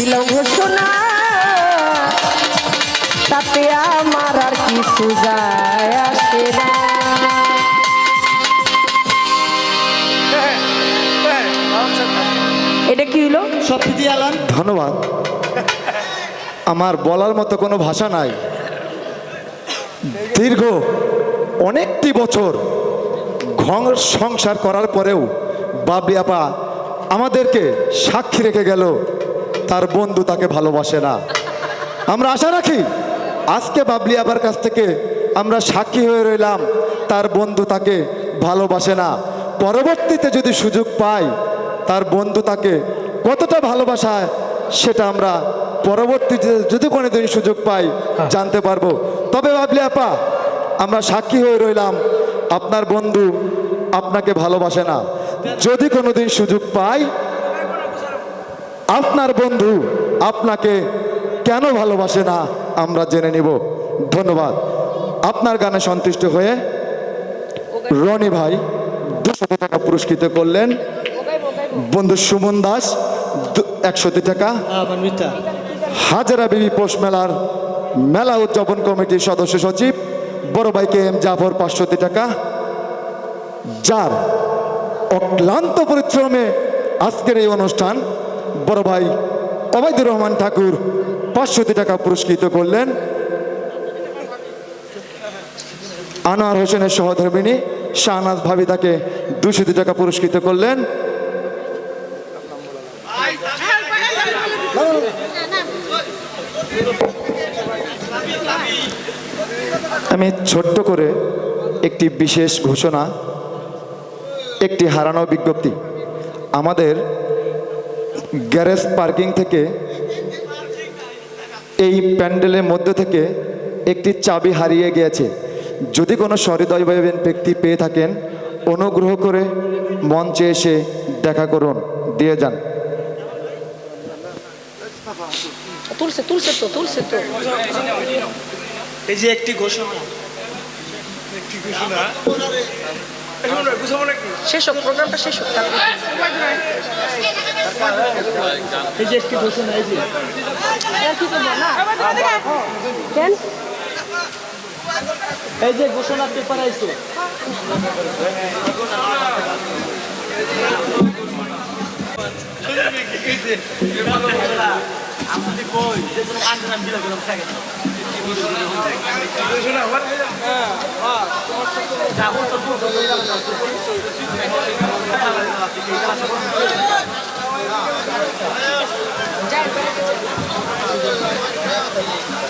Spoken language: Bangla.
দিলাম ঘোষণা তাতে আমার আর কিছু যায় আসে না। এটা কি হলো সবকিছু আলান ধন্যবাদ। আমার বলার মতো কোনো ভাষা নাই। দীর্ঘ অনেকটি বছর ঘর সংসার করার পরেও বাবলি আপা আমাদেরকে সাক্ষী রেখে গেল। তার বন্ধু তাকে ভালোবাসে না। আমরা আশা রাখি আজকে বাবলি আবার কাছ থেকে আমরা সাক্ষী হয়ে রইলাম তার বন্ধু তাকে ভালোবাসে না। পরবর্তীতে যদি সুযোগ পাই তার বন্ধু তাকে কতটা ভালোবাসায় সেটা আমরা পরবর্তীতে যদি কোনোদিন সুযোগ পাই জানতে পারব। তবে বাবলি আপা আমরা সাক্ষী হয়ে রইলাম আপনার বন্ধু আপনাকে ভালোবাসে না। যদি কোনোদিন সুযোগ পাই আপনার বন্ধু আপনাকে কেন ভালোবাসে না? আমরা জেনে নিব। ধন্যবাদ। আপনার গানে সন্তুষ্ট হয়ে রনি ভাই দুশো টাকা পুরস্কৃত করলেন। বন্ধু সুমন দাস একশো টাকা। হাজারা বিবি পোষ মেলার মেলা উদযাপন কমিটির সদস্য সচিব, বড় ভাই কে এম জাফর পাঁচশো টাকা। যার অক্লান্ত পরিশ্রমে আজকের এই অনুষ্ঠান বড় ভাই অবায়দুর রহমান ঠাকুর পাঁচশো টাকা পুরস্কৃত করলেন। আনোয়ার হোসেনের সহধর্মিনী শাহনাজ ভাবি তাকে দুশো টাকা পুরস্কৃত করলেন। আমি ছোট্ট করে একটি বিশেষ ঘোষণা, একটি হারানো বিজ্ঞপ্তি। আমাদের গ্যারেজ পার্কিং থেকে এই প্যান্ডেলের মধ্যে থেকে একটি চাবি হারিয়ে গিয়েছে। যদি কোনো সহৃদয়ভাবে ব্যক্তি পেয়ে থাকেন অনুগ্রহ করে মঞ্চে এসে দেখা করুন। দিয়ে যান। তুলছে তুলছে তো তুলছে তো। এই যে একটি ঘোষণা। শেষ হোক প্রোগ্রামটা শেষ হোক। এই যে একটি ঘোষণা এই যে। এই যে ঘোষণা পেপার আইছে। আপনি কই যে কোনো কাজ নাম দিলে গেলাম থাকে ঘোষণা Thank you.